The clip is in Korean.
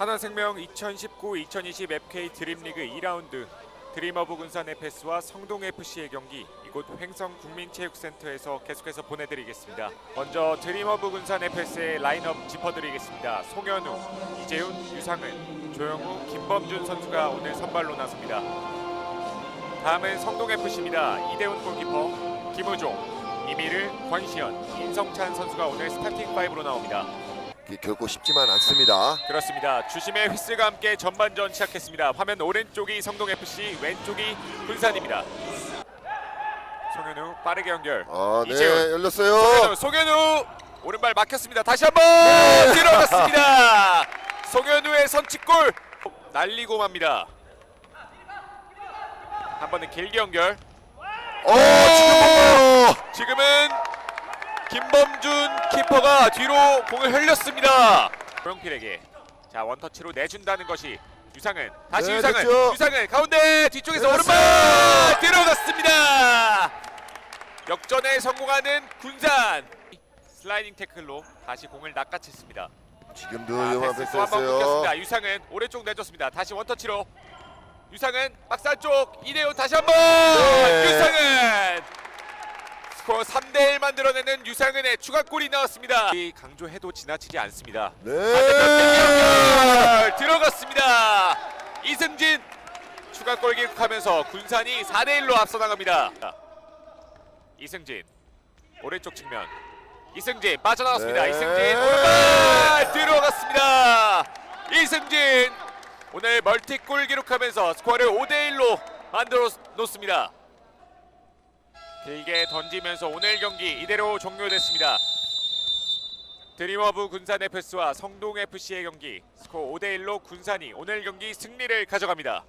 하나생명 2019-2020 FK 드림리그 2라운드 드림어브 군산 FS와 성동 FC의 경기 이곳 횡성 국민체육센터에서 계속해서 보내드리겠습니다. 먼저 드림어브 군산 FS의 라인업 짚어드리겠습니다. 송현우, 이재훈, 유상은, 조영우, 김범준 선수가 오늘 선발로 나섭니다. 다음은 성동 FC입니다. 이대훈 골키퍼, 김우종, 이미르, 권시현, 인성찬 선수가 오늘 스타팅 5로 나옵니다. 결코 쉽지만 않습니다. 그렇습니다. 주심의 휘슬과 함께 전반전 시작했습니다. 화면 오른쪽이 성동 FC, 왼쪽이 군산입니다. 송현우 빠르게 연결. 아, 네, 이재훈. 열렸어요. 송현우, 송현우 오른발 막혔습니다. 다시 한번 들어갔습니다. 송현우의 선취골 날리고 맙니다. 한 번은 길게 연결. 어, 지금 지금은 김범준 키퍼가 뒤로 공을 흘렸습니다. 조영필에게 자 원터치로 내준다는 것이 유상은 다시 네, 유상은 됐죠. 유상은 가운데 뒤쪽에서 됐어요. 오른발 들어갔습니다. 역전에 성공하는 군산 슬라이딩 태클로 다시 공을 낚아챘습니다. 지금도 아, 위험한 패스 또한번 했어요. 끊겼습니다. 유상은 오른쪽 내줬습니다. 다시 원터치로 유상은 박스 안쪽 이대훈 다시 한번 네. 유상은 스코어 3 대1 만들어내는 유상은의 추가골이 나왔습니다. 이 강조해도 지나치지 않습니다. 네. 들어갔습니다. 이승진 추가골 기록하면서 군산이 4대1로 앞서 나갑니다. 이승진 오른쪽 측면 이승진 빠져나왔습니다. 네. 이승진 오른발 들어갔습니다. 이승진 오늘 멀티골 기록하면서 스코어를 5대1로 만들어 놓습니다. 길게 던지면서 오늘 경기 이대로 종료됐습니다. 드림어브 군산 FS와 성동 FC의 경기 스코어 5대1로 군산이 오늘 경기 승리를 가져갑니다.